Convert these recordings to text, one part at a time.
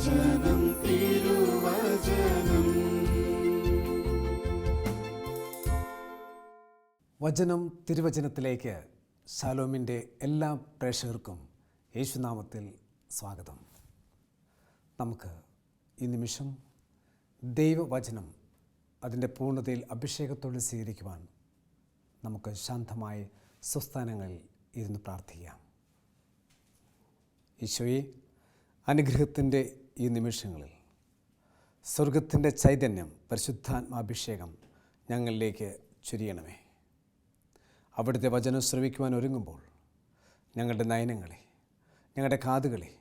തിരുവചനം. വചനം തിരുവചനത്തിലേക്ക് ശാലോമിന്റെ എല്ലാ പ്രേക്ഷകർക്കും യേശുനാമത്തിൽ സ്വാഗതം. നമുക്ക് ഈ നിമിഷം ദൈവവചനം അതിന്റെ പൂർണതയിൽ അഭിഷേകത്തോടെ സ്വീകരിക്കുവാൻ നമുക്ക് ശാന്തമായി സ്വസ്ഥാനങ്ങളിൽ ഇരുന്ന് പ്രാർത്ഥിക്കാം. ഈശോയെ അനുഗ്രഹത്തിന്റെ ഈ നിമിഷങ്ങളിൽ സ്വർഗത്തിന്റെ ചൈതന്യം പരിശുദ്ധാത്മാഭിഷേകം ഞങ്ങളിലേക്ക് ചുരിയണമേ. അവിടുത്തെ വചനം ശ്രവിക്കുവാൻ ഒരുങ്ങുമ്പോൾ ഞങ്ങളുടെ നയനങ്ങളെ ഞങ്ങളുടെ കാതുകളെ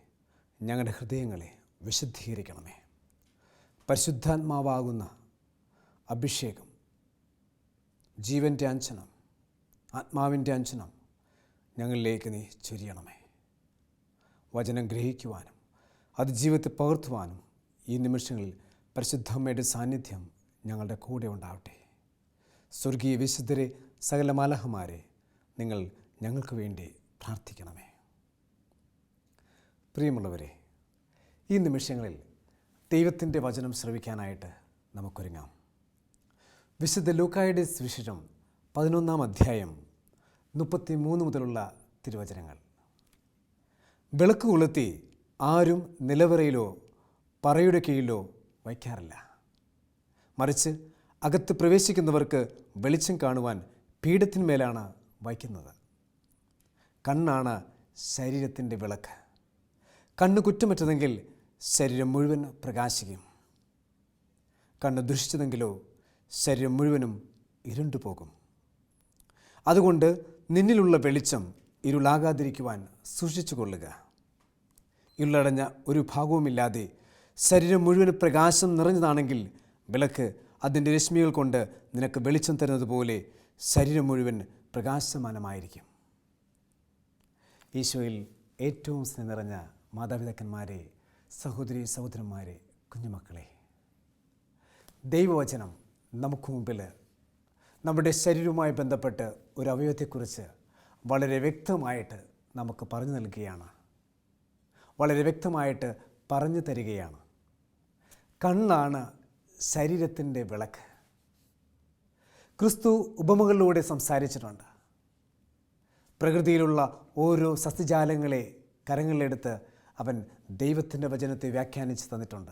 ഞങ്ങളുടെ ഹൃദയങ്ങളെ വിശുദ്ധീകരിക്കണമേ. പരിശുദ്ധാത്മാവാകുന്ന അഭിഷേകം ജീവന്റെ അഞ്ചനം ആത്മാവിന്റെ അഞ്ചനം ഞങ്ങളിലേക്ക് നീ ചൊരിയണമേ. വചനം ഗ്രഹിക്കുവാനും അത് ജീവിതത്തെ പകർത്തുവാനും ഈ നിമിഷങ്ങളിൽ പരിശുദ്ധമ്മയുടെ സാന്നിധ്യം ഞങ്ങളുടെ കൂടെ ഉണ്ടാവട്ടെ. സ്വർഗീയ വിശുദ്ധരെ സകല മാലഹമാരെ നിങ്ങൾ ഞങ്ങൾക്ക് വേണ്ടി പ്രാർത്ഥിക്കണമേ. പ്രിയമുള്ളവരെ ഈ നിമിഷങ്ങളിൽ ദൈവത്തിന്റെ വചനം ശ്രവിക്കാനായിട്ട് നമുക്കൊരുങ്ങാം. വിശുദ്ധ ലൂക്കായുടെ സുവിശേഷം പതിനൊന്നാം അധ്യായം മുപ്പത്തി മൂന്ന് മുതലുള്ള തിരുവചനങ്ങൾ. വിളക്ക് കൊളുത്തി ആരും നിലവറയിലോ പറയുടെ കീഴിലോ വയ്ക്കാറില്ല. മറിച്ച് അകത്ത് പ്രവേശിക്കുന്നവർക്ക് വെളിച്ചം കാണുവാൻ പീഠത്തിന്മേലാണ് വയ്ക്കുന്നത്. കണ്ണാണ് ശരീരത്തിന്റെ വിളക്ക്. കണ്ണ് കുറ്റമറ്റതെങ്കിൽ ശരീരം മുഴുവൻ പ്രകാശിക്കും. കണ്ണ് ദുഷിച്ചതെങ്കിലോ ശരീരം മുഴുവനും ഇരുണ്ടുപോകും. അതുകൊണ്ട് നിന്നിലുള്ള വെളിച്ചം ഇരുളാകാതിരിക്കുവാൻ സൂക്ഷിച്ചു കൊള്ളുക ഇരുളടഞ്ഞ ഒരു ഭാഗവുമില്ലാതെ ശരീരം മുഴുവൻ പ്രകാശം നിറഞ്ഞതാണെങ്കിൽ വിളക്ക് അതിന്റെ രശ്മികൾ കൊണ്ട് നിനക്ക് വെളിച്ചം തരുന്നത് പോലെ ശരീരം മുഴുവൻ പ്രകാശമാനമായിരിക്കും. ഈശോയിൽ ഏറ്റവും സ്നേഹം നിറഞ്ഞ മാതാപിതാക്കന്മാരെ സഹോദരി സഹോദരന്മാരെ കുഞ്ഞുമക്കളെ ദൈവവചനം നമുക്ക് മുമ്പിൽ നമ്മുടെ ശരീരവുമായി ബന്ധപ്പെട്ട് ഒരു അവയവത്തെക്കുറിച്ച് വളരെ വ്യക്തമായിട്ട് നമുക്ക് പറഞ്ഞു നൽകുകയാണ്. വളരെ വ്യക്തമായിട്ട് പറഞ്ഞു തരികയാണ്. കണ്ണാണ് ശരീരത്തിന്റെ വിളക്ക്. ക്രിസ്തു ഉപമകളിലൂടെ സംസാരിച്ചിട്ടുണ്ട്. പ്രകൃതിയിലുള്ള ഓരോ സസ്യജാലങ്ങളെ കരങ്ങളിലെടുത്ത് അവൻ ദൈവത്തിന്റെ വചനത്തെ വ്യാഖ്യാനിച്ച് തന്നിട്ടുണ്ട്.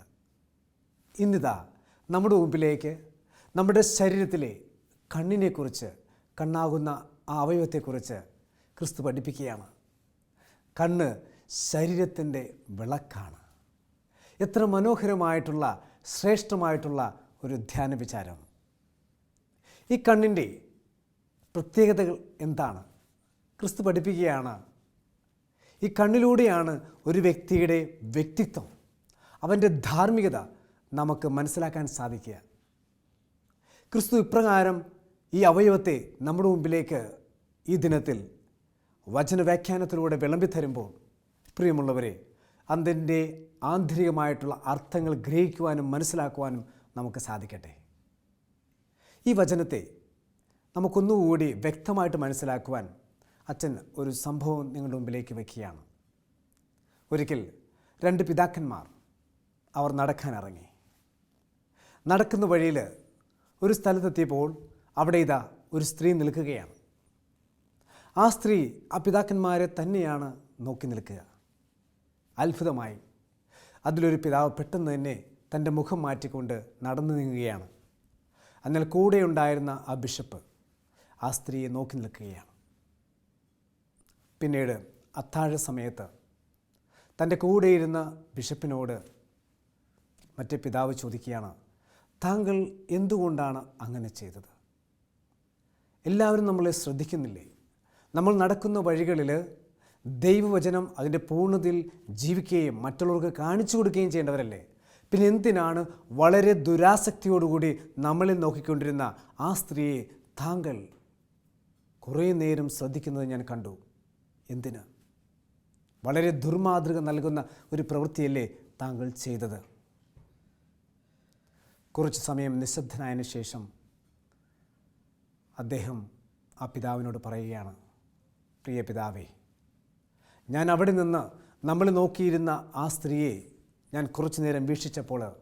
ഇന്നിതാ നമ്മുടെ മുമ്പിലേക്ക് നമ്മുടെ ശരീരത്തിലെ കണ്ണിനെക്കുറിച്ച് കണ്ണാകുന്ന ആ അവയവത്തെക്കുറിച്ച് ക്രിസ്തു പഠിപ്പിക്കുകയാണ്. കണ്ണ് ശരീരത്തിന്റെ വിളക്കാണ്. എത്ര മനോഹരമായിട്ടുള്ള ശ്രേഷ്ഠമായിട്ടുള്ള ഒരു ധ്യാന വിചാരം. ഈ കണ്ണിന്റെ പ്രത്യേകതകൾ എന്താണ്? ക്രിസ്തു പഠിപ്പിക്കുകയാണ്. ഈ കണ്ണിലൂടെയാണ് ഒരു വ്യക്തിയുടെ വ്യക്തിത്വം അവന്റെ ധാർമ്മികത നമുക്ക് മനസ്സിലാക്കാൻ സാധിക്കുക. ക്രിസ്തു ഇപ്രകാരം ഈ അവയവത്തെ നമ്മുടെ മുമ്പിലേക്ക് ഈ ദിനത്തിൽ വചനവ്യാഖ്യാനത്തിലൂടെ വിളമ്പി തരുമ്പോൾ പ്രിയമുള്ളവരെ അതിന്റെ ആന്തരികമായിട്ടുള്ള അർത്ഥങ്ങൾ ഗ്രഹിക്കുവാനും മനസ്സിലാക്കുവാനും നമുക്ക് സാധിക്കട്ടെ. ഈ വചനത്തെ നമുക്കൊന്നുകൂടി വ്യക്തമായിട്ട് മനസ്സിലാക്കുവാൻ അച്ഛൻ ഒരു സംഭവം നിങ്ങളുടെ മുമ്പിലേക്ക് വയ്ക്കുകയാണ് ഒരിക്കൽ രണ്ട് പിതാക്കന്മാർ അവർ നടക്കാൻ ഇറങ്ങി. നടക്കുന്ന വഴിയിൽ ഒരു സ്ഥലത്തെത്തിയപ്പോൾ അവിടെ ഇതാ ഒരു സ്ത്രീ നിൽക്കുകയാണ്. ആ സ്ത്രീ ആ പിതാക്കന്മാരെ തന്നെയാണ് നോക്കി നിൽക്കുക. അത്ഭുതമായി. അതിലൊരു പിതാവ് പെട്ടെന്ന് തന്നെ തന്റെ മുഖം മാറ്റിക്കൊണ്ട് നടന്നു നീങ്ങുകയാണ്. എന്നാൽ കൂടെ ഉണ്ടായിരുന്ന ആ ബിഷപ്പ് ആ സ്ത്രീയെ നോക്കി നിൽക്കുകയാണ്. പിന്നീട് അത്താഴ സമയത്ത് തന്റെ കൂടെയിരുന്ന ബിഷപ്പിനോട് മറ്റേ പിതാവ് ചോദിക്കുകയാണ് താങ്കൾ എന്തുകൊണ്ടാണ് അങ്ങനെ ചെയ്തത്? എല്ലാവരും നമ്മളെ ശ്രദ്ധിക്കുന്നില്ലേ? നമ്മൾ നടക്കുന്ന വഴികളിൽ ദൈവവചനം അതിന്റെ പൂർണതയിൽ ജീവിക്കുകയും മറ്റുള്ളവർക്ക് കാണിച്ചു കൊടുക്കുകയും ചെയ്യേണ്ടവരല്ലേ? പിന്നെ എന്തിനാണ് വളരെ ദുരാസക്തിയോടുകൂടി നമ്മളെ നോക്കിക്കൊണ്ടിരുന്ന ആ സ്ത്രീയെ താങ്കൾ കുറേ നേരം ശ്രദ്ധിക്കുന്നത് ഞാൻ കണ്ടു? എന്തിന്? വളരെ ദുർമാതൃക നൽകുന്ന ഒരു പ്രവൃത്തിയല്ലേ താങ്കൾ ചെയ്തത്? കുറച്ച് സമയം നിശബ്ദനായതിനു ശേഷം അദ്ദേഹം ആ പിതാവിനോട് പറയുകയാണ് പ്രിയ പിതാവേ ഞാൻ അവിടെ നിന്ന് നമ്മൾ നോക്കിയിരുന്ന ആ സ്ത്രീയെ ഞാൻ കുറച്ചു നേരം വീക്ഷിച്ചപ്പോൾ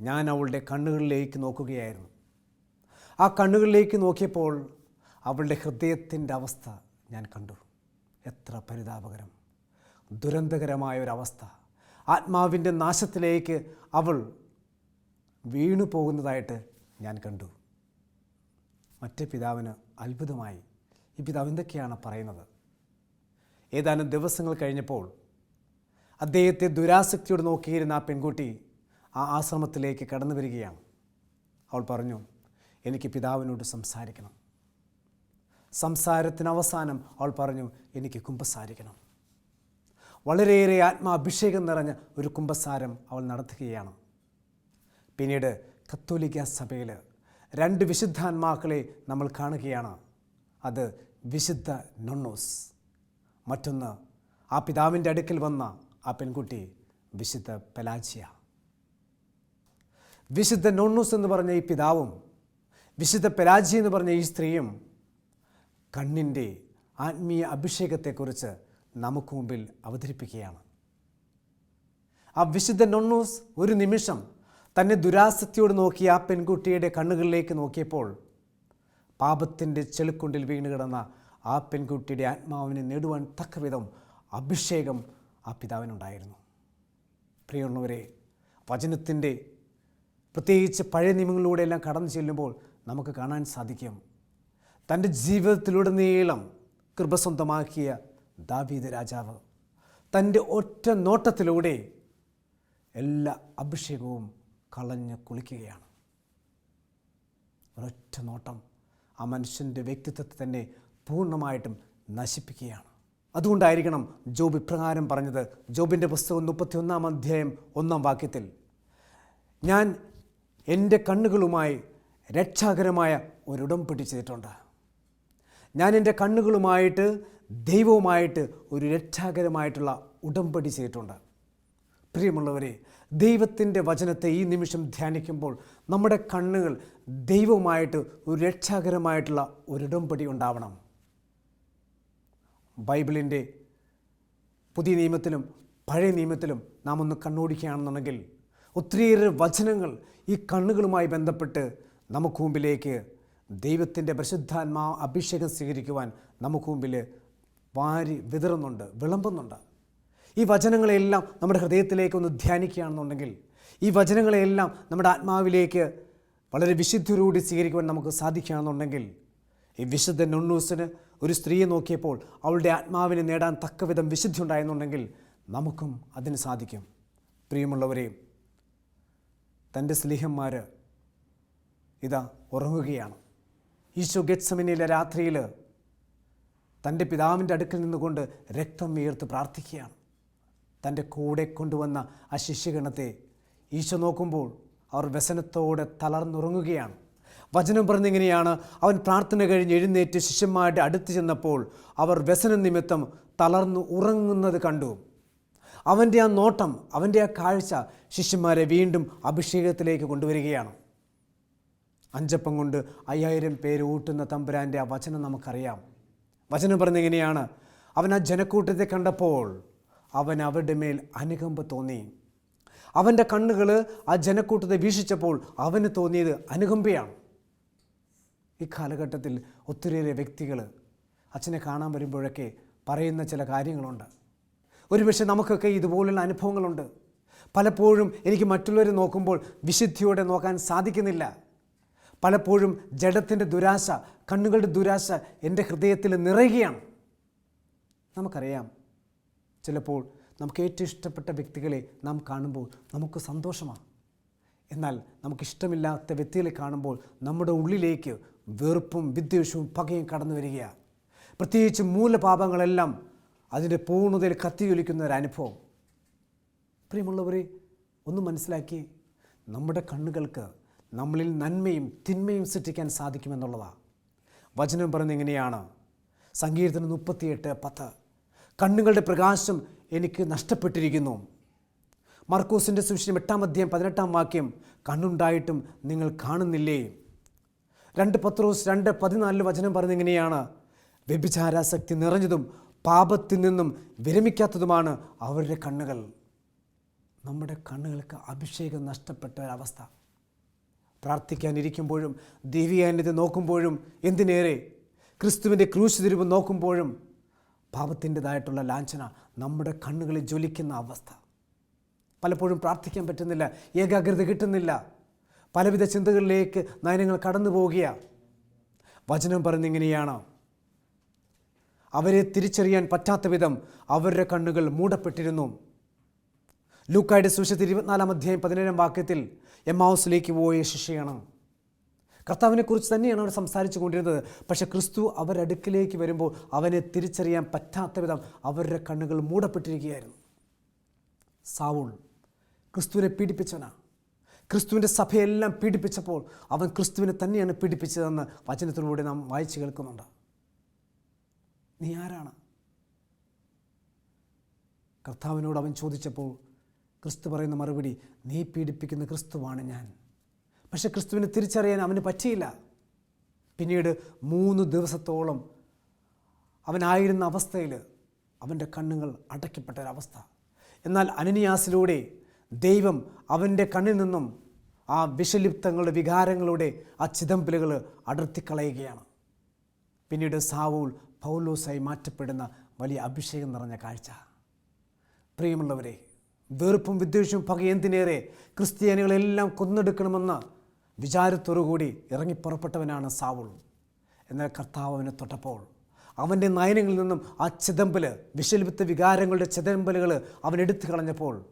ഞാൻ അവളുടെ കണ്ണുകളിലേക്ക് നോക്കുകയായിരുന്നു. ആ കണ്ണുകളിലേക്ക് നോക്കിയപ്പോൾ അവളുടെ ഹൃദയത്തിന്റെ അവസ്ഥ ഞാൻ കണ്ടു. എത്ര പരിതാപകരം ദുരന്തകരമായ ഒരവസ്ഥ ആത്മാവിന്റെ നാശത്തിലേക്ക് അവൾ വീണു പോകുന്നതായിട്ട് ഞാൻ കണ്ടു. മറ്റേ പിതാവിന് അത്ഭുതമായി. ഈ പിതാവ് എന്തൊക്കെയാണ് പറയുന്നത്? ഏതാനും ദിവസങ്ങൾ കഴിഞ്ഞപ്പോൾ അദ്ദേഹത്തെ ദുരാസക്തിയോട് നോക്കിയിരുന്ന ആ പെൺകുട്ടി ആ ആശ്രമത്തിലേക്ക് കടന്നു വരികയാണ്. അവൾ പറഞ്ഞു എനിക്ക് പിതാവിനോട് സംസാരിക്കണം. സംസാരത്തിന് അവസാനം അവൾ പറഞ്ഞു എനിക്ക് കുംഭസാരിക്കണം വളരെയേറെ ആത്മാഭിഷേകം നിറഞ്ഞ ഒരു കുംഭസാരം അവൾ നടത്തുകയാണ്. പിന്നീട് കത്തോലിക്ക സഭയിൽ രണ്ട് വിശുദ്ധാത്മാക്കളെ നമ്മൾ കാണുകയാണ്. അത് വിശുദ്ധ നൊണ്ണോസ്. മറ്റൊന്ന് ആ പിതാവിന്റെ അടുക്കൽ വന്ന ആ പെൺകുട്ടി വിശുദ്ധ പെലാച്ചിയ. വിശുദ്ധ നോണ്ണൂസ് എന്ന് പറഞ്ഞ ഈ പിതാവും വിശുദ്ധ പെലാജി എന്ന് പറഞ്ഞ ഈ സ്ത്രീയും കണ്ണിന്റെ ആത്മീയ അഭിഷേകത്തെക്കുറിച്ച് നമുക്ക് മുമ്പിൽ അവതരിപ്പിക്കുകയാണ്. ആ വിശുദ്ധ നൊണ്ണൂസ് ഒരു നിമിഷം തന്നെ ദുരാസക്തിയോട് നോക്കി ആ പെൺകുട്ടിയുടെ കണ്ണുകളിലേക്ക് നോക്കിയപ്പോൾ പാപത്തിന്റെ ചെളിക്കുണ്ടിൽ വീണ് കിടന്ന ആ പെൺകുട്ടിയുടെ ആത്മാവിനെ നേടുവാൻ തക്കവിധം അഭിഷേകം ആ പിതാവിനുണ്ടായിരുന്നു. പ്രിയമുള്ളവരെ വചനത്തിന്റെ പ്രത്യേകിച്ച് പഴയ നിയമങ്ങളിലൂടെയെല്ലാം കടന്നു ചെല്ലുമ്പോൾ നമുക്ക് കാണാൻ സാധിക്കും. തന്റെ ജീവിതത്തിലുടനീളം കൃപ സ്വന്തമാക്കിയ ദാവീദ് രാജാവ് തന്റെ ഒറ്റ നോട്ടത്തിലൂടെ എല്ലാ അഭിഷേകവും കളഞ്ഞ് കുളിക്കുകയാണ്. ഒരൊറ്റ നോട്ടം ആ മനുഷ്യന്റെ വ്യക്തിത്വത്തെ തന്നെ പൂർണമായിട്ടും നശിപ്പിക്കുകയാണ്. അതുകൊണ്ടായിരിക്കണം ജോബ് ഇപ്രകാരം പറഞ്ഞത്. ജോബിന്റെ പുസ്തകം മുപ്പത്തിയൊന്നാം അധ്യായം ഒന്നാം വാക്യത്തിൽ ഞാൻ എന്റെ കണ്ണുകളുമായി രക്ഷാകരമായ ഒരുടമ്പടി പിടിച്ചിട്ടുണ്ട്. ഞാൻ എന്റെ കണ്ണുകളുമായിട്ട് ദൈവവുമായിട്ട് ഒരു രക്ഷാകരമായിട്ടുള്ള ഉടമ്പടി ചെയ്തിട്ടുണ്ട് പ്രിയമുള്ളവരെ ദൈവത്തിന്റെ വചനത്തെ ഈ നിമിഷം ധ്യാനിക്കുമ്പോൾ നമ്മുടെ കണ്ണുകൾ ദൈവവുമായിട്ട് ഒരു രക്ഷാകരമായിട്ടുള്ള ഒരു ഉടമ്പടി ഉണ്ടാവണം. ബൈബിളിന്റെ പുതിയ നിയമത്തിലും പഴയ നിയമത്തിലും നാം ഒന്ന് കണ്ണോടിക്കുകയാണെന്നുണ്ടെങ്കിൽ ഒത്തിരിയേറെ വചനങ്ങൾ ഈ കണ്ണുകളുമായി ബന്ധപ്പെട്ട് നമുക്ക് മുമ്പിലേക്ക് ദൈവത്തിന്റെ പരിശുദ്ധാത്മാ അഭിഷേകം സ്വീകരിക്കുവാൻ നമുക്ക് മുമ്പിൽ വാരി വിതറുന്നുണ്ട് വിളമ്പുന്നുണ്ട്. ഈ വചനങ്ങളെല്ലാം നമ്മുടെ ഹൃദയത്തിലേക്ക് ഒന്ന് ധ്യാനിക്കുകയാണെന്നുണ്ടെങ്കിൽ ഈ വചനങ്ങളെല്ലാം നമ്മുടെ ആത്മാവിലേക്ക് വളരെ വിശുദ്ധിയോടുകൂടി സ്വീകരിക്കുവാൻ നമുക്ക് സാധിക്കുകയാണെന്നുണ്ടെങ്കിൽ ഈ വിശുദ്ധ നൊണ്ണൂസിന് ഒരു സ്ത്രീയെ നോക്കിയപ്പോൾ അവളുടെ ആത്മാവിനെ നേടാൻ തക്കവിധം വിശുദ്ധി ഉണ്ടായെന്നുണ്ടെങ്കിൽ നമുക്കും അതിന് സാധിക്കും. പ്രിയമുള്ളവരെയും തന്റെ സ്നേഹന്മാർ ഇതാ ഉറങ്ങുകയാണ്. ഈശോ ഗെറ്റ്സമിനിലെ രാത്രിയിൽ തന്റെ പിതാവിന്റെ അടുക്കൽ നിന്നുകൊണ്ട് രക്തം ഉയർത്ത് പ്രാർത്ഥിക്കുകയാണ്. തന്റെ കൂടെ കൊണ്ടുവന്ന ആ ശിഷ്യഗണത്തെ ഈശോ നോക്കുമ്പോൾ അവർ വ്യസനത്തോടെ തളർന്നുറങ്ങുകയാണ്. വചനം പറഞ്ഞിങ്ങനെയാണ്? അവൻ പ്രാർത്ഥന കഴിഞ്ഞ് എഴുന്നേറ്റ് ശിഷ്യന്മാരുടെ അടുത്ത് ചെന്നപ്പോൾ അവർ വ്യസന നിമിത്തം തളർന്നു ഉറങ്ങുന്നത് കണ്ടു. അവന്റെ ആ നോട്ടം അവന്റെ ആ കാഴ്ച ശിഷ്യന്മാരെ വീണ്ടും അഭിഷേകത്തിലേക്ക് കൊണ്ടുവരികയാണ്. അഞ്ചപ്പം കൊണ്ട് അയ്യായിരം പേര് ഊട്ടുന്ന തമ്പുരാന്റെ ആ വചനം നമുക്കറിയാം. വചനം പറഞ്ഞെങ്ങനെയാണ്? അവൻ ആ ജനക്കൂട്ടത്തെ കണ്ടപ്പോൾ അവൻ അവരുടെ മേൽ അനുകമ്പ തോന്നി. അവന്റെ കണ്ണുകൾ ആ ജനക്കൂട്ടത്തെ വീക്ഷിച്ചപ്പോൾ അവന് തോന്നിയത് അനുകമ്പയാണ്. ഈ കാലഘട്ടത്തിൽ ഒത്തിരിയേറെ വ്യക്തികൾ അച്ഛനെ കാണാൻ വരുമ്പോഴൊക്കെ പറയുന്ന ചില കാര്യങ്ങളുണ്ട്. ഒരുപക്ഷെ നമുക്കൊക്കെ ഇതുപോലുള്ള അനുഭവങ്ങളുണ്ട്. പലപ്പോഴും എനിക്ക് മറ്റുള്ളവരെ നോക്കുമ്പോൾ വിശുദ്ധിയോടെ നോക്കാൻ സാധിക്കുന്നില്ല. പലപ്പോഴും ജഡത്തിന്റെ ദുരാശ കണ്ണുകളുടെ ദുരാശ എന്റെ ഹൃദയത്തിൽ നിറയുകയാണ്. നമുക്കറിയാം ചിലപ്പോൾ നമുക്ക് ഏറ്റവും ഇഷ്ടപ്പെട്ട വ്യക്തികളെ നാം കാണുമ്പോൾ നമുക്ക് സന്തോഷമാണ്. എന്നാൽ നമുക്കിഷ്ടമില്ലാത്ത വ്യക്തികളെ കാണുമ്പോൾ നമ്മുടെ ഉള്ളിലേക്ക് വെറുപ്പും വിദ്വേഷവും പകയും കടന്നു വരികയാണ്. പ്രത്യേകിച്ച് മൂലപാപങ്ങളെല്ലാം അതിന്റെ പൂർണതയിൽ കത്തിയൊലിക്കുന്ന ഒരു അനുഭവം. പ്രിയമുള്ളവരെ ഒന്ന് മനസ്സിലാക്കി നമ്മുടെ കണ്ണുകൾക്ക് നമ്മളിൽ നന്മയും തിന്മയും സൃഷ്ടിക്കാൻ സാധിക്കുമെന്നുള്ളതാണ് വചനം പറയുന്നത് എങ്ങനെയാണ് സങ്കീർത്തനം മുപ്പത്തിയെട്ട് പത്ത്. കണ്ണുകളുടെ പ്രകാശം എനിക്ക് നഷ്ടപ്പെട്ടിരിക്കുന്നു. മർക്കൂസിന്റെ സുവിശേഷം എട്ടാം അധ്യായം പതിനെട്ടാം വാക്യം കണ്ണുണ്ടായിട്ടും നിങ്ങൾ കാണുന്നില്ലേ? രണ്ട് പത്രോസ് രണ്ട് പതിനാലിൽ വചനം പറയുന്നത് എങ്ങനെയാണ് വ്യഭിചാരാസക്തി നിറഞ്ഞതും പാപത്തിൽ നിന്നും വിരമിക്കാത്തതുമാണ് അവരുടെ കണ്ണുകൾ. നമ്മുടെ കണ്ണുകൾക്ക് അഭിഷേകം നഷ്ടപ്പെട്ട ഒരവസ്ഥ. പ്രാർത്ഥിക്കാനിരിക്കുമ്പോഴും ദൈവികാന്യത നോക്കുമ്പോഴും എന്തിനേറെ? ക്രിസ്തുവിന്റെ ക്രൂശ് നോക്കുമ്പോഴും പാപത്തിന്റെതായിട്ടുള്ള ലാഞ്ചന നമ്മുടെ കണ്ണുകളിൽ ജ്വലിക്കുന്ന അവസ്ഥ. പലപ്പോഴും പ്രാർത്ഥിക്കാൻ പറ്റുന്നില്ല ഏകാഗ്രത കിട്ടുന്നില്ല. പലവിധ ചിന്തകളിലേക്ക് നയനങ്ങൾ കടന്നു പോവുകയാണ് വചനം പറഞ്ഞിങ്ങനെയാണ് അവരെ തിരിച്ചറിയാൻ പറ്റാത്ത വിധം അവരുടെ കണ്ണുകൾ മൂടപ്പെട്ടിരുന്നു. ലൂക്കായുടെ സുവിശേഷത്തിൽ ഇരുപത്തിനാലാം അധ്യായം പതിനേഴാം വാക്യത്തിൽ എം ഹൗസിലേക്ക് പോയ ശിഷ്യയാണ്. കർത്താവിനെക്കുറിച്ച് തന്നെയാണ് അവർ സംസാരിച്ചു കൊണ്ടിരുന്നത്. പക്ഷെ ക്രിസ്തു അവരടുക്കിലേക്ക് വരുമ്പോൾ അവനെ തിരിച്ചറിയാൻ പറ്റാത്ത വിധം അവരുടെ കണ്ണുകൾ മൂടപ്പെട്ടിരിക്കുകയായിരുന്നു. സാവൂൾ ക്രിസ്തുവിനെ പീഡിപ്പിച്ചവനാ. ക്രിസ്തുവിന്റെ സഭയെല്ലാം പീഡിപ്പിച്ചപ്പോൾ അവൻ ക്രിസ്തുവിനെ തന്നെയാണ് പീഡിപ്പിച്ചതെന്ന് വചനത്തിലൂടെ നാം വായിച്ചു കേൾക്കുന്നുണ്ട്. നീ ആരാണ്? കർത്താവിനോട് അവൻ ചോദിച്ചപ്പോൾ ക്രിസ്തു പറയുന്ന മറുപടി നീ പീഡിപ്പിക്കുന്ന ക്രിസ്തുവാണ് ഞാൻ. പക്ഷെ ക്രിസ്തുവിനെ തിരിച്ചറിയാൻ അവന് പറ്റിയില്ല. പിന്നീട് മൂന്ന് ദിവസത്തോളം അവനായിരുന്ന അവസ്ഥയിൽ അവന്റെ കണ്ണുകൾ അടയ്ക്കപ്പെട്ട ഒരവസ്ഥ. എന്നാൽ അനനിയാസിലൂടെ ദൈവം അവന്റെ കണ്ണിൽ നിന്നും ആ വിഷലിപ്തങ്ങളുടെ വികാരങ്ങളുടെ ആ ചിതമ്പലുകൾ അടർത്തിക്കളയുകയാണ്. പിന്നീട് സാവൂൾ പൗലോസായി മാറ്റപ്പെടുന്ന വലിയ അഭിഷേകം നിറഞ്ഞ കാഴ്ച. പ്രിയമുള്ളവരെ വെറുപ്പും വിദ്വേഷവും പകയെന്തിനേറെ ക്രിസ്ത്യാനികളെല്ലാം കൊന്നെടുക്കണമെന്ന വിചാരത്തോടുകൂടി ഇറങ്ങിപ്പുറപ്പെട്ടവനാണ് സാവുൾ. എന്നാൽ കർത്താവ് അവനെ തൊട്ടപ്പോൾ അവന്റെ നയനങ്ങളിൽ നിന്നും ആ ചിതമ്പൽ വിഷലിപ്ത വികാരങ്ങളുടെ ചിതമ്പലുകൾ അവൻ എടുത്തു കളഞ്ഞപ്പോൾ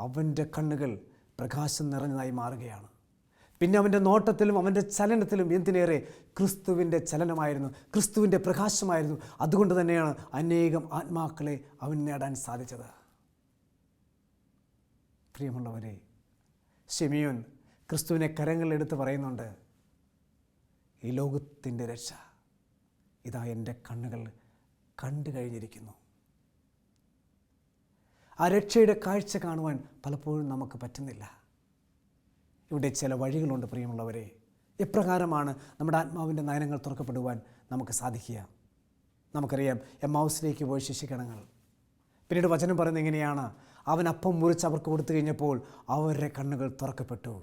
അവന്റെ കണ്ണുകൾ പ്രകാശം നിറഞ്ഞതായി മാറുകയാണ്. പിന്നെ അവന്റെ നോട്ടത്തിലും അവന്റെ ചലനത്തിലും എന്തിനേറെ ക്രിസ്തുവിന്റെ ചലനമായിരുന്നു ക്രിസ്തുവിന്റെ പ്രകാശമായിരുന്നു. അതുകൊണ്ട് തന്നെയാണ് അനേകം ആത്മാക്കളെ അവൻ നേടാൻ സാധിച്ചത്. പ്രിയമുള്ളവരെ ഷെമിയോൻ ക്രിസ്തുവിനെ കരങ്ങളിലെടുത്ത് പറയുന്നുണ്ട് ഈ ലോകത്തിന്റെ രക്ഷ ഇതാ എന്റെ കണ്ണുകൾ കണ്ടു കഴിഞ്ഞിരിക്കുന്നു. ആ രക്ഷയുടെ കാഴ്ച കാണുവാൻ പലപ്പോഴും നമുക്ക് പറ്റുന്നില്ല. ഇവിടെ ചില വഴികളുണ്ട് പ്രിയമുള്ളവരെ. എപ്രകാരമാണ് നമ്മുടെ ആത്മാവിന്റെ നയനങ്ങൾ തുറക്കപ്പെടുവാൻ നമുക്ക് സാധിക്കുക? നമുക്കറിയാം എം ഹൗസിലേക്ക് പോയി ശിശുഗണങ്ങൾ പിന്നീട് വചനം പറയുന്നത് എങ്ങനെയാണ്? അവൻ അപ്പം മുറിച്ച് അവർക്ക് കൊടുത്തു കഴിഞ്ഞപ്പോൾ അവരുടെ കണ്ണുകൾ തുറക്കപ്പെട്ടു.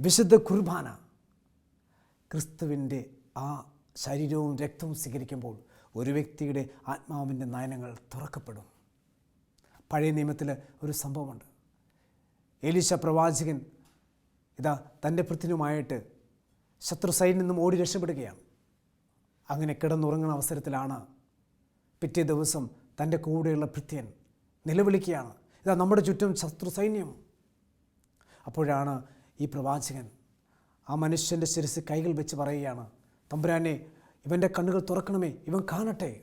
വിശുദ്ധ കുർബാന. ക്രിസ്തുവിന്റെ ആ ശരീരവും രക്തവും സ്വീകരിക്കുമ്പോൾ ഒരു വ്യക്തിയുടെ ആത്മാവിന്റെ നയനങ്ങൾ തുറക്കപ്പെടും. പഴയ നിയമത്തിൽ ഒരു സംഭവമുണ്ട്. ഏലീശ പ്രവാചകൻ ഇതാ തന്റെ പൃഥ്വിനുമായിട്ട് ശത്രു സൈഡിൽ നിന്നും ഓടി രക്ഷപ്പെടുകയാണ്. അങ്ങനെ കിടന്നുറങ്ങുന്ന അവസരത്തിലാണ് പിറ്റേ ദിവസം തന്റെ കൂടെയുള്ള ഭൃത്യൻ നിലവിളിക്കുകയാണ്. ഇതാ നമ്മുടെ ചുറ്റും ശത്രു സൈന്യം. അപ്പോഴാണ് ഈ പ്രവാചകൻ ആ മനുഷ്യന്റെ ശിരസ് കൈകൾ വെച്ച് പറയുകയാണ് തമ്പുരാനെ ഇവന്റെ കണ്ണുകൾ തുറക്കണമേ ഇവൻ കാണട്ടെ.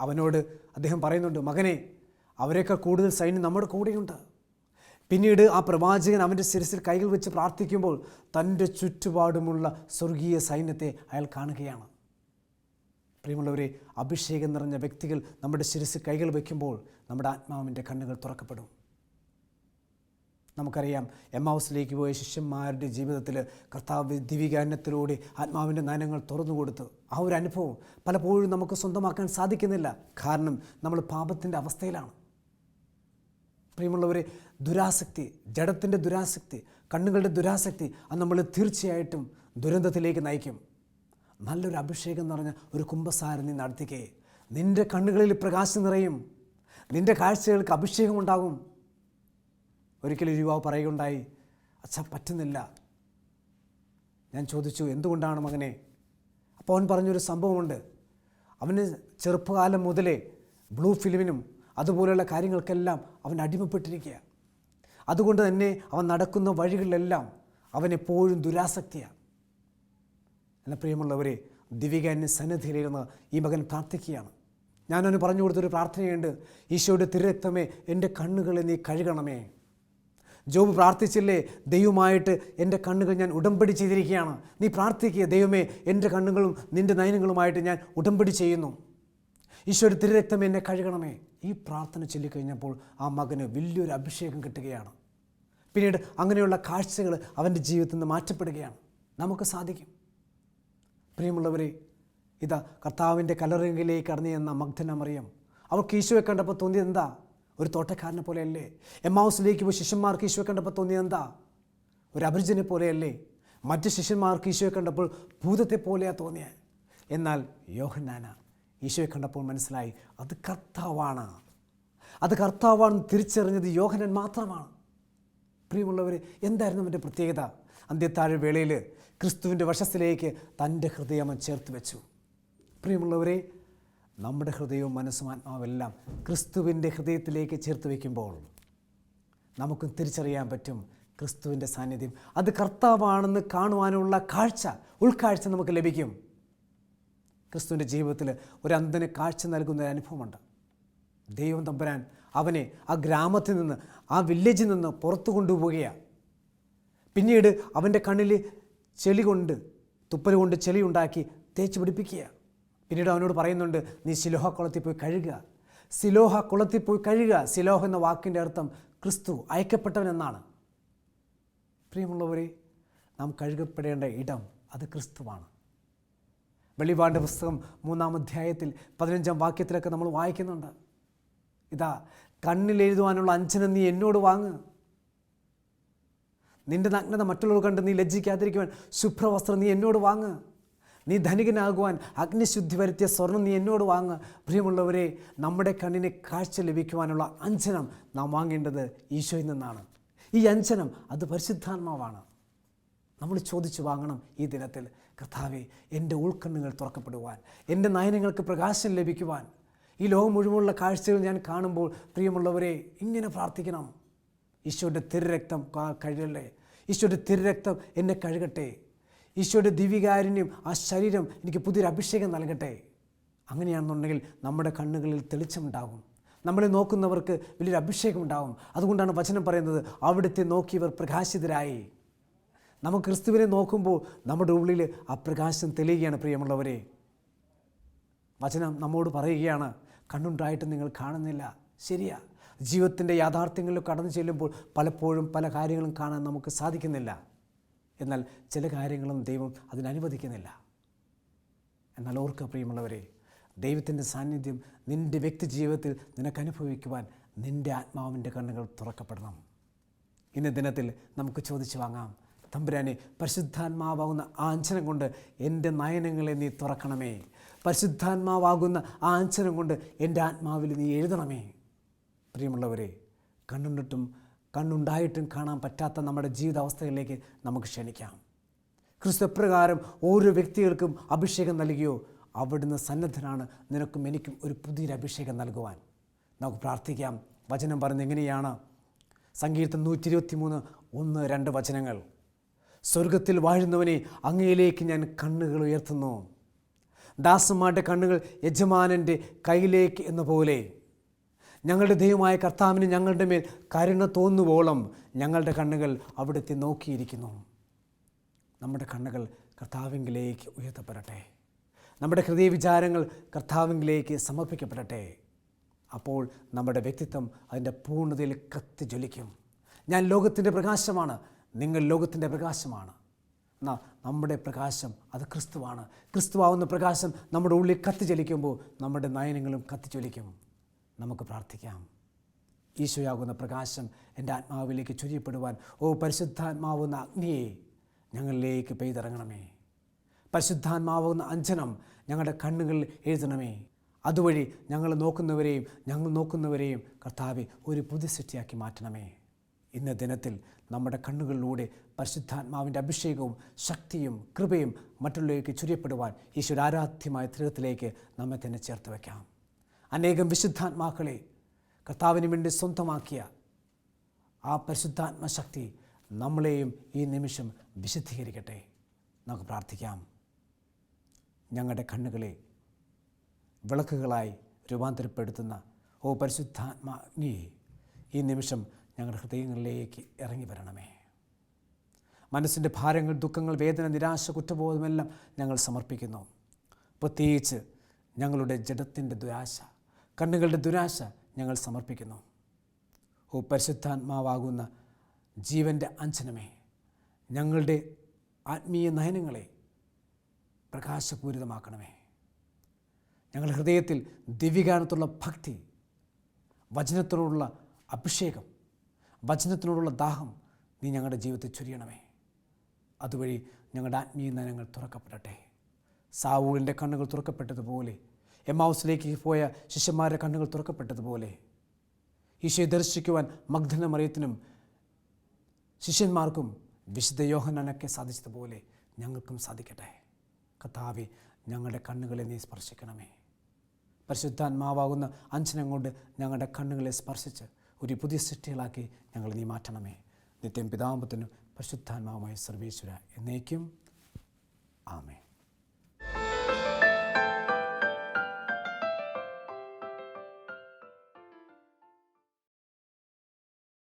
അവനോട് അദ്ദേഹം പറയുന്നുണ്ട് മകനെ അവരെക്കാൾ കൂടുതൽ സൈന്യം നമ്മുടെ കൂടെയുണ്ട്. പിന്നീട് ആ പ്രവാചകൻ അവന്റെ ശിരസിൽ കൈകൾ വെച്ച് പ്രാർത്ഥിക്കുമ്പോൾ തന്റെ ചുറ്റുപാടുമുള്ള സ്വർഗീയ സൈന്യത്തെ അയാൾ കാണുകയാണ്. പ്രിയമുള്ളവരെ അഭിഷേകം നിറഞ്ഞ വ്യക്തികൾ നമ്മുടെ ശിരസിൽ കൈകൾ വയ്ക്കുമ്പോൾ നമ്മുടെ ആത്മാവിന്റെ കണ്ണുകൾ തുറക്കപ്പെടും. നമുക്കറിയാം എം ഹൗസിലേക്ക് പോയ ശിഷ്യന്മാരുടെ ജീവിതത്തിൽ കർത്താവ് ദിവികാരണത്തിലൂടെ ആത്മാവിന്റെ നയനങ്ങൾ തുറന്നു കൊടുത്തു ആ ഒരു അനുഭവം പലപ്പോഴും നമുക്ക് സ്വന്തമാക്കാൻ സാധിക്കുന്നില്ല. കാരണം നമ്മൾ പാപത്തിന്റെ അവസ്ഥയിലാണ്. പ്രിയമുള്ളവരെ ദുരാസക്തി ജഡത്തിന്റെ ദുരാസക്തി കണ്ണുകളുടെ ദുരാസക്തി അത് നമ്മൾ തീർച്ചയായിട്ടും ദുരന്തത്തിലേക്ക് നയിക്കും. നല്ലൊരു അഭിഷേകം എന്ന് നിറഞ്ഞ ഒരു കുംഭസാരം നീ നടത്തിക്കേ. നിന്റെ കണ്ണുകളിൽ പ്രകാശം നിറയും. നിന്റെ കാഴ്ചകൾക്ക് അഭിഷേകം ഉണ്ടാകും. ഒരിക്കലും ഒരു യുവാവ് പറയുകയുണ്ടായി അച്ഛ പറ്റുന്നില്ല. ഞാൻ ചോദിച്ചു എന്തുകൊണ്ടാണ് മകനെ? അപ്പോൾ അവൻ പറഞ്ഞൊരു സംഭവമുണ്ട്. അവന് ചെറുപ്പകാലം മുതലേ ബ്ലൂ ഫിലിമിനും അതുപോലെയുള്ള കാര്യങ്ങൾക്കെല്ലാം അവൻ അടിമപ്പെട്ടിരിക്കുക അതുകൊണ്ട് തന്നെ അവൻ നടക്കുന്ന വഴികളിലെല്ലാം അവനെപ്പോഴും ദുരാസക്തിയാണ്. എന്നാൽ പ്രിയമുള്ളവരെ ദിവികാന്യ സന്നിധിയിലിരുന്ന് ഈ മകൻ പ്രാർത്ഥിക്കുകയാണ്. ഞാനവന് പറഞ്ഞു കൊടുത്തൊരു പ്രാർത്ഥനയുണ്ട്. ഈശോയുടെ തിരുരക്തമേ എന്റെ കണ്ണുകളെ നീ കഴുകണമേ. ജോബ് പ്രാർത്ഥിച്ചില്ലേ? ദൈവമായിട്ട് എന്റെ കണ്ണുകൾ ഞാൻ ഉടമ്പടി ചെയ്തിരിക്കുകയാണ്. നീ പ്രാർത്ഥിക്കുക ദൈവമേ എന്റെ കണ്ണുകളും നിന്റെ നയനങ്ങളുമായിട്ട് ഞാൻ ഉടമ്പടി ചെയ്യുന്നു. ഈശോയുടെ തിരുരക്തമേ എന്നെ കഴുകണമേ. ഈ പ്രാർത്ഥന ചൊല്ലിക്കഴിഞ്ഞപ്പോൾ ആ മകന് വലിയൊരു അഭിഷേകം കിട്ടുകയാണ്. പിന്നീട് അങ്ങനെയുള്ള കാഴ്ചകൾ അവന്റെ ജീവിതത്തിൽ നിന്ന് മാറ്റപ്പെടുകയാണ്. നമുക്ക് സാധിക്കും. പ്രിയമുള്ളവരെ ഇതാ കർത്താവിന്റെ കലറിങ്കിലേക്ക് കടന്നു ചെന്ന മഗ്ധന മറിയം. അവർക്ക് ഈശോയെ കണ്ടപ്പോൾ തോന്നിയത് എന്താ? ഒരു തോട്ടക്കാരനെ പോലെയല്ലേ? എമ്മാവസിലേക്ക് പോയി ശിഷ്യന്മാർക്ക് ഈശോയെ കണ്ടപ്പോൾ തോന്നിയത് എന്താ? ഒരു അഭിരുചിനെ പോലെയല്ലേ? മറ്റ് ശിഷ്യന്മാർക്ക് ഈശോയെ കണ്ടപ്പോൾ ഭൂതത്തെ പോലെയാണ് തോന്നിയത് എന്നാൽ യോഹന്നാന ഈശോയെ കണ്ടപ്പോൾ മനസ്സിലായി അത് കർത്താവാണ്. അത് കർത്താവാണെന്ന് തിരിച്ചറിഞ്ഞത് യോഹനൻ മാത്രമാണ്. പ്രിയമുള്ളവർ എന്തായിരുന്നു അവന്റെ പ്രത്യേകത? അന്ത്യത്താഴ വേളയിൽ ക്രിസ്തുവിന്റെ വശത്തിലേക്ക് തന്റെ ഹൃദയം ചേർത്ത് വെച്ചു. പ്രിയമുള്ളവരെ നമ്മുടെ ഹൃദയവും മനസ്സും ആത്മാവെല്ലാം ക്രിസ്തുവിന്റെ ഹൃദയത്തിലേക്ക് ചേർത്ത് വയ്ക്കുമ്പോൾ നമുക്കും തിരിച്ചറിയാൻ പറ്റും ക്രിസ്തുവിന്റെ സാന്നിധ്യം. അത് കർത്താവാണെന്ന് കാണുവാനുള്ള കാഴ്ച ഉൾക്കാഴ്ച നമുക്ക് ലഭിക്കും. ക്രിസ്തുവിന്റെ ജീവിതത്തിൽ ഒരു അന്ധന് കാഴ്ച നൽകുന്ന ഒരു അനുഭവമുണ്ട്. ദൈവം തമ്പുരാൻ അവനെ ആ ഗ്രാമത്തിൽ നിന്ന് ആ വില്ലേജിൽ നിന്ന് പുറത്തു കൊണ്ടുപോവുകയാണ്. പിന്നീട് അവന്റെ കണ്ണിൽ ചെളി കൊണ്ട് തുപ്പൽ കൊണ്ട് ചെളി ഉണ്ടാക്കി തേച്ച് പിടിപ്പിക്കുക പിന്നീട് അവനോട് പറയുന്നുണ്ട് നീ സിലോഹ കുളത്തിൽ പോയി കഴുകുക. സിലോഹ കുളത്തിൽ പോയി കഴുകുക. സിലോഹ എന്ന വാക്കിന്റെ അർത്ഥം ക്രിസ്തു അയക്കപ്പെട്ടവൻ എന്നാണ്. പ്രിയമുള്ളവരെ നാം കഴുകപ്പെടേണ്ട ഇടം അത് ക്രിസ്തുവാണ്. വെളിപാട് പുസ്തകം മൂന്നാം അധ്യായത്തിൽ പതിനഞ്ചാം വാക്യത്തിലൊക്കെ നമ്മൾ വായിക്കുന്നുണ്ട്. ഇതാ കണ്ണിലെഴുതുവാനുള്ള അഞ്ചന നീ എന്നോട് വാങ്ങ്. നിന്റെ നഗ്നത മറ്റുള്ളവർ കണ്ട് നീ ലജ്ജിക്കാതിരിക്കുവാൻ ശുഭ്രവസ്ത്രം നീ എന്നോട് വാങ്ങ്. നീ ധനികനാകുവാൻ അഗ്നിശുദ്ധി വരുത്തിയ സ്വർണം നീ എന്നോട് വാങ്ങ്. പ്രിയമുള്ളവരെ നമ്മുടെ കണ്ണിനെ കാഴ്ച ലഭിക്കുവാനുള്ള അഞ്ചനം നാം വാങ്ങേണ്ടത് ഈശോയിൽ നിന്നാണ്. ഈ അഞ്ചനം അത് പരിശുദ്ധാത്മാവാണ്. നമ്മൾ ചോദിച്ചു വാങ്ങണം ഈ ദിനത്തിൽ. കർത്താവെ എന്റെ ഉൾക്കണ്ണുകൾ തുറക്കപ്പെടുവാൻ എന്റെ നയനങ്ങൾക്ക് പ്രകാശം ലഭിക്കുവാൻ. ഈ ലോകം മുഴുവനുള്ള കാഴ്ചകൾ ഞാൻ കാണുമ്പോൾ പ്രിയമുള്ളവരെ ഇങ്ങനെ പ്രാർത്ഥിക്കണം. ഈശോയുടെ തിരുരക്തം കഴുകല്ലേ ഈശോയുടെ തിരുരക്തം എന്നെ കഴുകട്ടെ. ഈശോയുടെ ദിവികാരുണ്യം ആ ശരീരം എനിക്ക് പുതിയൊരു അഭിഷേകം നൽകട്ടെ. അങ്ങനെയാണെന്നുണ്ടെങ്കിൽ നമ്മുടെ കണ്ണുകളിൽ തെളിച്ചമുണ്ടാകും. നമ്മളെ നോക്കുന്നവർക്ക് വലിയൊരു അഭിഷേകം ഉണ്ടാകും അതുകൊണ്ടാണ് വചനം പറയുന്നത് അവിടുത്തെ നോക്കിയവർ പ്രകാശിതരായി. നമുക്ക് ക്രിസ്തുവിനെ നോക്കുമ്പോൾ നമ്മുടെ ഉള്ളിൽ ആ പ്രകാശം തെളിയുകയാണ് പ്രിയമുള്ളവരെ. വചനം നമ്മോട് പറയുകയാണ് കണ്ണുണ്ടായിട്ട് നിങ്ങൾ കാണുന്നില്ല. ശരിയാ. ജീവിതത്തിന്റെ യാഥാർത്ഥ്യങ്ങളിൽ കടന്നു ചെല്ലുമ്പോൾ പലപ്പോഴും പല കാര്യങ്ങളും കാണാൻ നമുക്ക് സാധിക്കുന്നില്ല. എന്നാൽ ചില കാര്യങ്ങളും ദൈവം അതിനനുവദിക്കുന്നില്ല എന്നാൽ ഓർക്കുക പ്രിയമുള്ളവരെ ദൈവത്തിന്റെ സാന്നിധ്യം നിന്റെ വ്യക്തി ജീവിതത്തിൽ നിനക്ക് അനുഭവിക്കുവാൻ നിന്റെ ആത്മാവിന്റെ കണ്ണുകൾ തുറക്കപ്പെടണം. ഇന്ന ദിനത്തിൽ നമുക്ക് ചോദിച്ചു വാങ്ങാം തമ്പുരാനെ പരിശുദ്ധാത്മാവാകുന്ന ആഞ്ചനം കൊണ്ട് എന്റെ നയനങ്ങളെ നീ തുറക്കണമേ. പരിശുദ്ധാത്മാവാകുന്ന ആഞ്ചനം കൊണ്ട് എന്റെ ആത്മാവിൽ നീ എഴുതണമേ. പ്രിയമുള്ളവരെ കണ്ണുണ്ടിട്ടും കണ്ണുണ്ടായിട്ടും കാണാൻ പറ്റാത്ത നമ്മുടെ ജീവിതാവസ്ഥകളിലേക്ക് നമുക്ക് ക്ഷണിക്കാം. ക്രിസ്തു എപ്രകാരം ഓരോ വ്യക്തികൾക്കും അഭിഷേകം നൽകിയോ അവിടുന്ന് സന്നദ്ധനാണ്. നിനക്കും എനിക്കും ഒരു പുതിയൊരു അഭിഷേകം നൽകുവാൻ. നമുക്ക് പ്രാർത്ഥിക്കാം. വചനം എങ്ങനെയാണ്? സംഗീതം നൂറ്റി ഇരുപത്തി മൂന്ന് ഒന്ന് രണ്ട് വചനങ്ങൾ. സ്വർഗത്തിൽ വാഴുന്നവനെ അങ്ങയിലേക്ക് ഞാൻ കണ്ണുകൾ ഉയർത്തുന്നു. ദാസന്മാരുടെ കണ്ണുകൾ യജമാനന്റെ കയ്യിലേക്ക് എന്ന പോലെ. ഞങ്ങളുടെ ദൈവമായ കർത്താവിന് ഞങ്ങളുടെ മേൽ കരുണ തോന്നുവോളം ഞങ്ങളുടെ കണ്ണുകൾ അവിടുത്തെ നോക്കിയിരിക്കുന്നു. നമ്മുടെ കണ്ണുകൾ കർത്താവിങ്കിലേക്ക് ഉയർത്തപ്പെടട്ടെ. നമ്മുടെ ഹൃദയ വിചാരങ്ങൾ കർത്താവിങ്കിലേക്ക് സമർപ്പിക്കപ്പെടട്ടെ. അപ്പോൾ നമ്മുടെ വ്യക്തിത്വം അതിന്റെ പൂർണതയിൽ കത്തി ജ്വലിക്കും ഞാൻ ലോകത്തിന്റെ പ്രകാശമാണ് നിങ്ങൾ ലോകത്തിന്റെ പ്രകാശമാണ്. എന്നാൽ നമ്മുടെ പ്രകാശം അത് ക്രിസ്തുവാണ്. ക്രിസ്തുവാകുന്ന പ്രകാശം നമ്മുടെ ഉള്ളിൽ കത്തി ജ്വലിക്കുമ്പോൾ നമ്മുടെ നയനങ്ങളും കത്തിച്ചൊലിക്കും നമുക്ക് പ്രാർത്ഥിക്കാം. ഈശോയാകുന്ന പ്രകാശം എന്റെ ആത്മാവിലേക്ക് ചുരിയപ്പെടുവാൻ. ഓ പരിശുദ്ധാത്മാവുന്ന അഗ്നിയെ ഞങ്ങളിലേക്ക് പെയ്തിറങ്ങണമേ. പരിശുദ്ധാത്മാവുന്ന അഞ്ജനം ഞങ്ങളുടെ കണ്ണുകളിൽ എഴുതണമേ. അതുവഴി ഞങ്ങൾ നോക്കുന്നവരെയും ഞങ്ങൾ നോക്കുന്നവരെയും കർത്താവെ ഒരു പുതിയ സൃഷ്ടിയാക്കി മാറ്റണമേ. ഇന്ന ദിനത്തിൽ നമ്മുടെ കണ്ണുകളിലൂടെ പരിശുദ്ധാത്മാവിന്റെ അഭിഷേകവും ശക്തിയും കൃപയും മറ്റുള്ളവർക്ക് ചുരിയപ്പെടുവാൻ ഈശ്വര ആരാധ്യമായ തൃകത്തിലേക്ക് നമ്മെ തന്നെ ചേർത്ത് വയ്ക്കാം. അനേകം വിശുദ്ധാത്മാക്കളെ കർത്താവിന് വേണ്ടി സ്വന്തമാക്കിയ ആ പരിശുദ്ധാത്മ ശക്തി നമ്മളെയും ഈ നിമിഷം വിശുദ്ധീകരിക്കട്ടെ. നമുക്ക് പ്രാർത്ഥിക്കാം. ഞങ്ങളുടെ കണ്ണുകളെ വിളക്കുകളായി രൂപാന്തരപ്പെടുത്തുന്ന ഓ പരിശുദ്ധാത്മാഗ്നിയെ ഈ നിമിഷം ഞങ്ങളുടെ ഹൃദയങ്ങളിലേക്ക് ഇറങ്ങി വരണമേ. മനസ്സിന്റെ ഭാരങ്ങൾ ദുഃഖങ്ങൾ വേദന നിരാശ കുറ്റബോധമെല്ലാം ഞങ്ങൾ സമർപ്പിക്കുന്നു. പ്രത്യേകിച്ച് ഞങ്ങളുടെ ജഡത്തിന്റെ ദുരാശ കണ്ണുകളുടെ ദുരാശ ഞങ്ങൾ സമർപ്പിക്കുന്നു. ഓ പരിശുദ്ധാത്മാവാകുന്ന ജീവന്റെ അഞ്ചനമേ ഞങ്ങളുടെ ആത്മീയ നയനങ്ങളെ പ്രകാശപൂരിതമാക്കണമേ. ഞങ്ങളുടെ ഹൃദയത്തിൽ ദിവ്യഗാനത്തുള്ള ഭക്തി വചനത്തോടുള്ള അഭിഷേകം വചനത്തിനോടുള്ള ദാഹം നീ ഞങ്ങളുടെ ജീവിതത്തിൽ ചൊരിയണമേ. അതുവഴി ഞങ്ങളുടെ ആത്മീയ നയങ്ങൾ തുറക്കപ്പെടട്ടെ. സാവൂളിന്റെ കണ്ണുകൾ തുറക്കപ്പെട്ടതുപോലെ എമാവുസിലേക്ക് പോയ ശിഷ്യന്മാരുടെ കണ്ണുകൾ തുറക്കപ്പെട്ടതുപോലെ ഈശോയെ ദർശിക്കുവാൻ മഗ്ധന മറിയത്തിനും ശിഷ്യന്മാർക്കും വിശുദ്ധ യോഹനനൊക്കെ സാധിച്ചതുപോലെ ഞങ്ങൾക്കും സാധിക്കട്ടെ. കഥാവി ഞങ്ങളുടെ കണ്ണുകളെ നീ സ്പർശിക്കണമേ. പരിശുദ്ധാത്മാവാകുന്ന അഞ്ചനം കൊണ്ട് ഞങ്ങളുടെ കണ്ണുകളെ സ്പർശിച്ച് ഒരു പുതിയ സൃഷ്ടികളാക്കി ഞങ്ങൾ നീ മാറ്റണമേ. നിത്യം പിതാമ്പത്തിനും പരിശുദ്ധാത്മാവുമായി സർവേശ്വര എന്നേക്കും. ആമേ